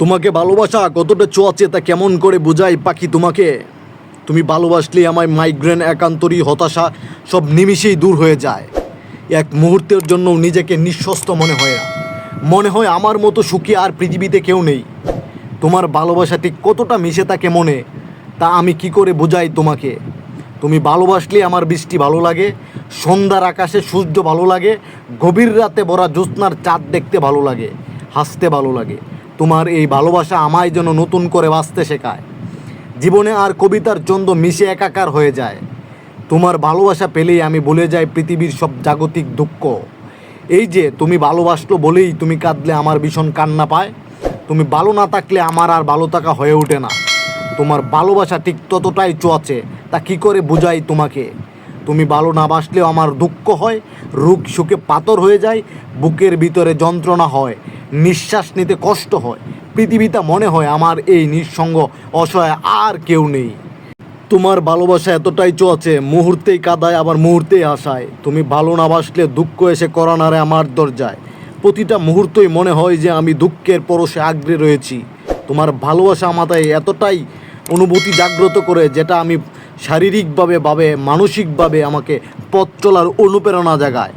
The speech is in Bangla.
তোমাকে ভালোবাসা কতটা চোয়াচে তা কেমন করে বোঝাই পাখি তোমাকে? তুমি ভালোবাসলে আমার মাইগ্রেন একান্তরী হতাশা সব নিমিষেই দূর হয়ে যায়। এক মুহূর্তের জন্য নিজেকে নিঃস্বস্ত মনে হয় না। মনে হয় আমার মতো সুখী আর পৃথিবীতে কেউ নেই। তোমার ভালোবাসা ঠিক কতটা মিশে থাকে মনে, তা আমি কি করে বোঝাই তোমাকে? তুমি ভালোবাসলে আমার বৃষ্টি ভালো লাগে, সন্ধ্যার আকাশে সূর্য ভালো লাগে, গভীর রাতে ভরা জ্যোৎস্নার চাঁদ দেখতে ভালো লাগে, হাসতে ভালো লাগে। তোমার এই ভালোবাসা আমায় যেন নতুন করে বাঁচতে শেখায়। জীবনে আর কবিতার চন্দ্র মিশে একাকার হয়ে যায়। তোমার ভালোবাসা পেলেই আমি ভুলে যাই পৃথিবীর সব জাগতিক দুঃখ। এই যে তুমি ভালোবাসলো বলেই তুমি কাঁদলে আমার ভীষণ কান্না পায়। তুমি ভালো না থাকলে আমার আর ভালো থাকা হয়ে ওঠে না। তোমার ভালোবাসা ঠিক ততটাই চোয়াছে তা কি করে বুঝাই তোমাকে? তুমি ভালো না বাসলেও আমার দুঃখ হয়, রোগ সুখে পাথর হয়ে যায়, বুকের ভিতরে যন্ত্রণা হয়। নিঃশ্বাস নিতে কষ্ট হয়। পৃথিবীতে মনে হয় আমার এই নিঃসঙ্গ অসহায় আর কেউ নেই। তোমার ভালোবাসা এতটাই চোয়াছে মুহূর্তেই কাদায়, আবার মুহূর্তেই আসায় তুমি ভালো না বাসলে দুঃখ এসে করানারে আমার দরজায়। প্রতিটা মুহূর্তই মনে হয় যে আমি দুঃখের পরশে আগ্রে রয়েছি। তোমার ভালোবাসা আমাদের এতটাই অনুভূতি জাগ্রত করে, যেটা আমি শারীরিকভাবে ভাবে, মানসিকভাবে আমাকে পথ চলার অনুপ্রেরণা জাগায়।